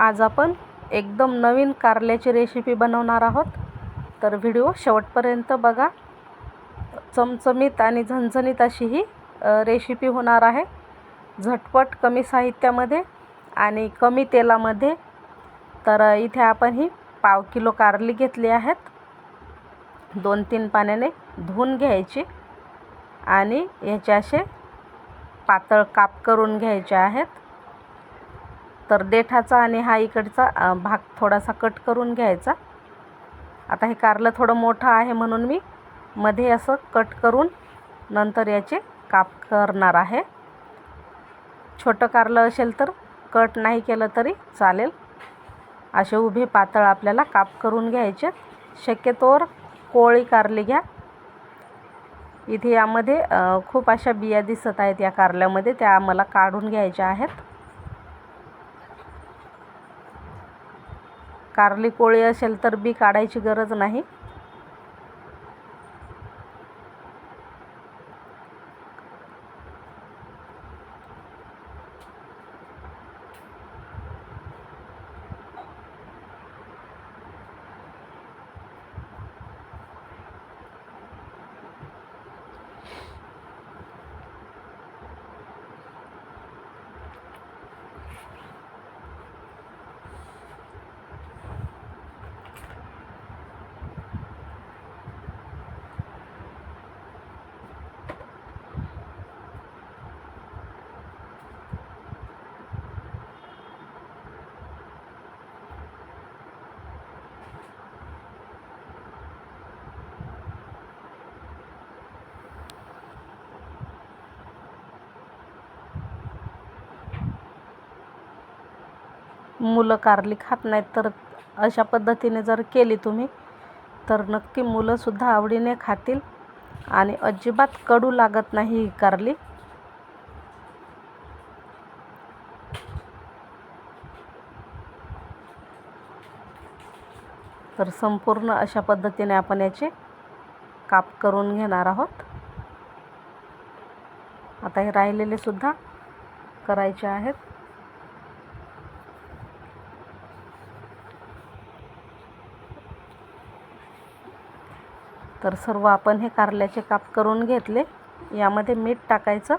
आज आपण एकदम नवीन कारल्याची रेसिपी बनवणार आहोत. तर व्हिडिओ शेवटपर्यंत बघा. चमचमीत आणि झणझणीत अशी ही रेसिपी होणार आहे. झटपट कमी साहित्यामध्ये आणि कमी तेलामध्ये. तर इथे आपण ही पाव किलो कारली घेतली आहेत. दोन तीन पाण्याने धुवून घ्यायची आणि याचे असे पातळ काप करून घ्यायचे आहेत. तर देठाचा आणि हा इकडचा भाग थोडासा कट करून घ्यायचा. आता हे कारलं थोडं मोठं आहे म्हणून मी मध्ये असं कट करून नंतर याचे काप करणार आहे. छोटं कारलं असेल तर कट नाही केलं तरी चालेल. असे उभे पातळ आपल्याला काप करून घ्यायचे. शक्यतोवर कोळी कारली घ्या. इथे यामध्ये खूप अशा बिया दिसत आहेत या कारल्यामध्ये त्या आम्हाला काढून घ्यायच्या आहेत. कारली कोळी असेल तर बी काढायची गरज नाही. मुलं कारली खात नाहीत तर अशा पद्धतीने जर केली तुम्ही तर नक्की मुलंसुद्धा आवडीने खातील आणि अजिबात कडू लागत नाही ही कारली. तर संपूर्ण अशा पद्धतीने आपण याचे काप करून घेणार आहोत. आता हे राहिलेले सुद्धा करायचे आहेत. तर सर्व आपण हे कारल्याचे काप करून घेतले. यामध्ये मीठ टाकायचं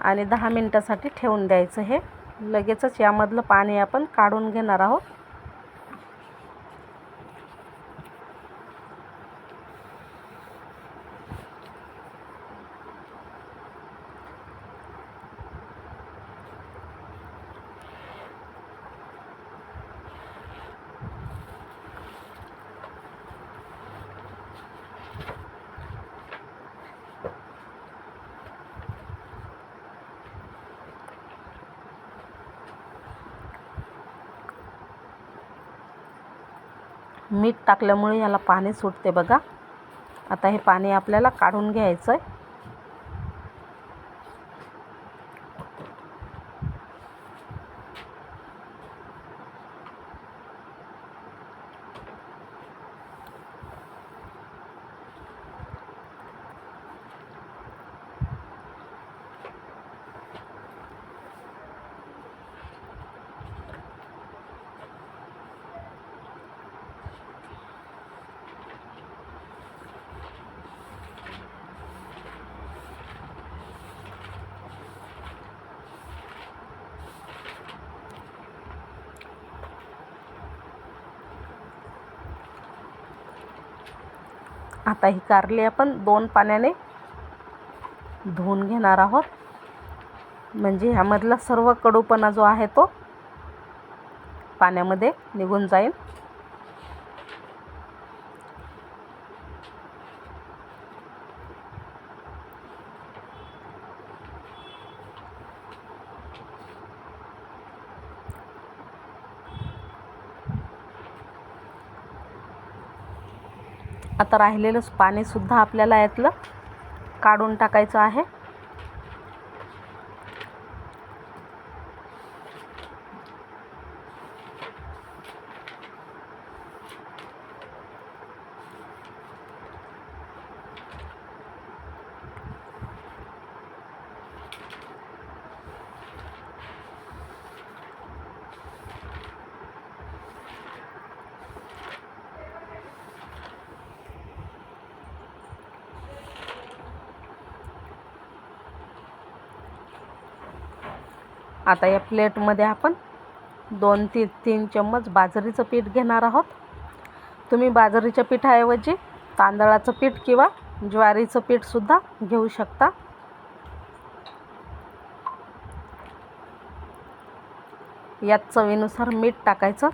आणि दहा मिनटासाठी ठेवून द्यायचं हे. लगेचच यामधलं पाणी आपण काढून घेणार आहोत. मीठ टाकल्यामुळे याला पाणी सुटते बघा. आता हे पाणी आपल्याला काढून घ्यायचं आहे आता ही कारली आपण दोन पाण्याने धुवून घेणार आहोत. म्हणजे ह्यामधला सर्व कडूपणा जो आहे तो पाण्यामध्ये निघून जाईल. आता राहिलेलंच पाणीसुद्धा आपल्याला यातलं काढून टाकायचं आहे. आता या प्लेटमध्ये आपण दोन ती तीन चम्मच बाजरीचं पीठ घेणार आहोत. तुम्ही बाजरीच्या पिठाऐवजी तांदळाचं पीठ किंवा ज्वारीचं पीठसुद्धा घेऊ शकता. यात चवीनुसार मीठ टाकायचं.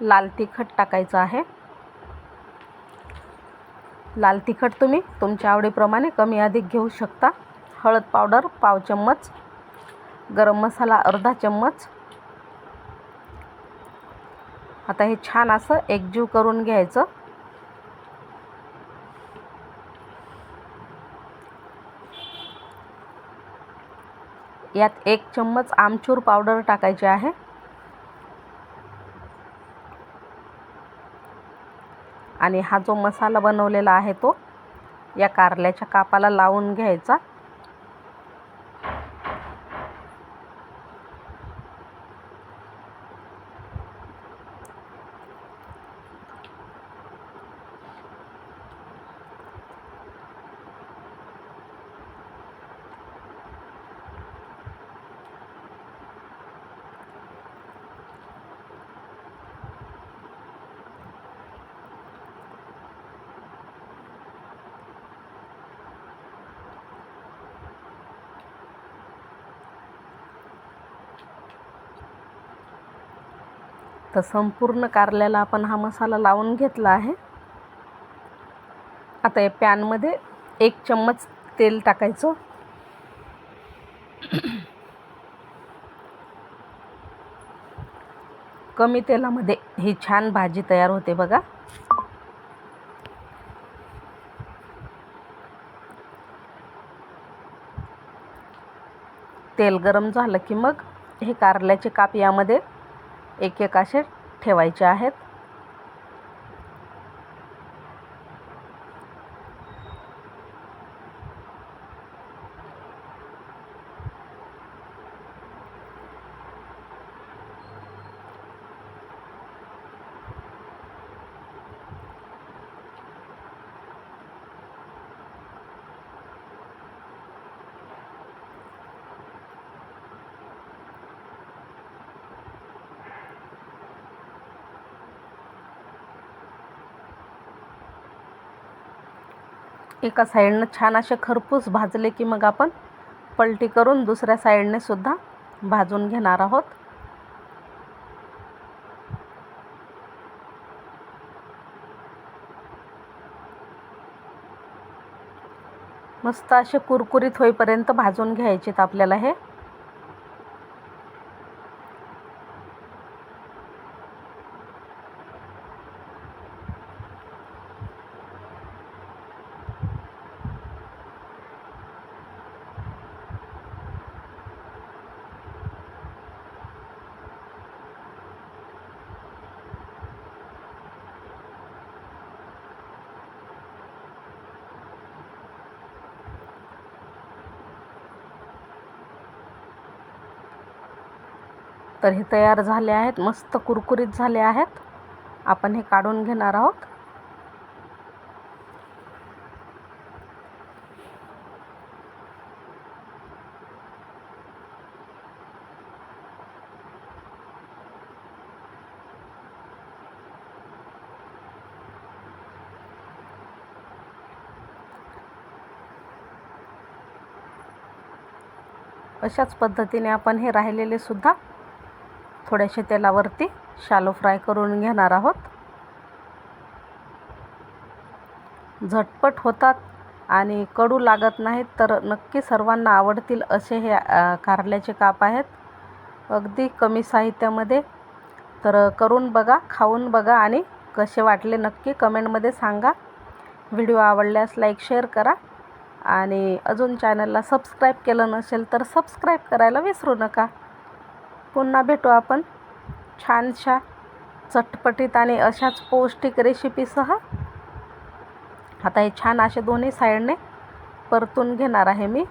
लाल तिखट टाकायचं आहे. लाल तिखट तुम्ही तुमच्या आवडीप्रमाणे कमी अधिक घेऊ शकता. हळद पावडर पाव चम्मच गरम मसाला अर्धा चम्मच. आता हे छान असं एकजीव करून घ्यायचं. यात एक चम्मच आमचूर पावडर टाकायची आहे. आणि हा जो मसाला बनवलेला आहे तो या कारल्याच्या कापाला लावून घ्यायचा. तर संपूर्ण कारल्याला आपण हा मसाला लावून घेतला आहे. आता या पॅनमध्ये एक चम्मच तेल टाकायचं. कमी तेलामध्ये ही छान भाजी तयार होते बघा. तेल गरम झालं की मग हे कारल्याचे काप यामध्ये एक एक असे ठेवायचे आहेत. एका साईडनं छान असे खरपूस भाजले की मग आपण पलटी करून दुसऱ्या साईडने सुद्धा भाजून घेणार आहोत. मस्त असे कुरकुरीत होईपर्यंत भाजून घ्यायचेत आपल्याला हे. तर हे तयार झाले आहेत. मस्त कुरकुरीत झाले आहेत. आपण हे काढून घेणार आहोत. अशाच पद्धतीने आपण हे राहिलेले सुद्धा थोड्याशा तेलावरती शालो फ्राय करून घेणार आहोत. झटपट होतात आणि कडू लागत नाहीत तर नक्की सर्वांना आवडतील असे हे कारल्याचे काप आहेत. अगदी कमी साहित्यामध्ये. तर करून बघा खाऊन बघा आणि कसे वाटले नक्की कमेंटमध्ये सांगा. व्हिडिओ आवडल्यास लाईक शेअर करा आणि अजून चॅनलला सबस्क्राईब केलं नसेल तर सबस्क्राईब करायला विसरू नका. पुन्हा भेटू आपण छानशा चटपटीत आणि अशाच पौष्टिक रेसिपीसह आता हे छान असे दोन्ही साईडने परतून घेणार आहे मी.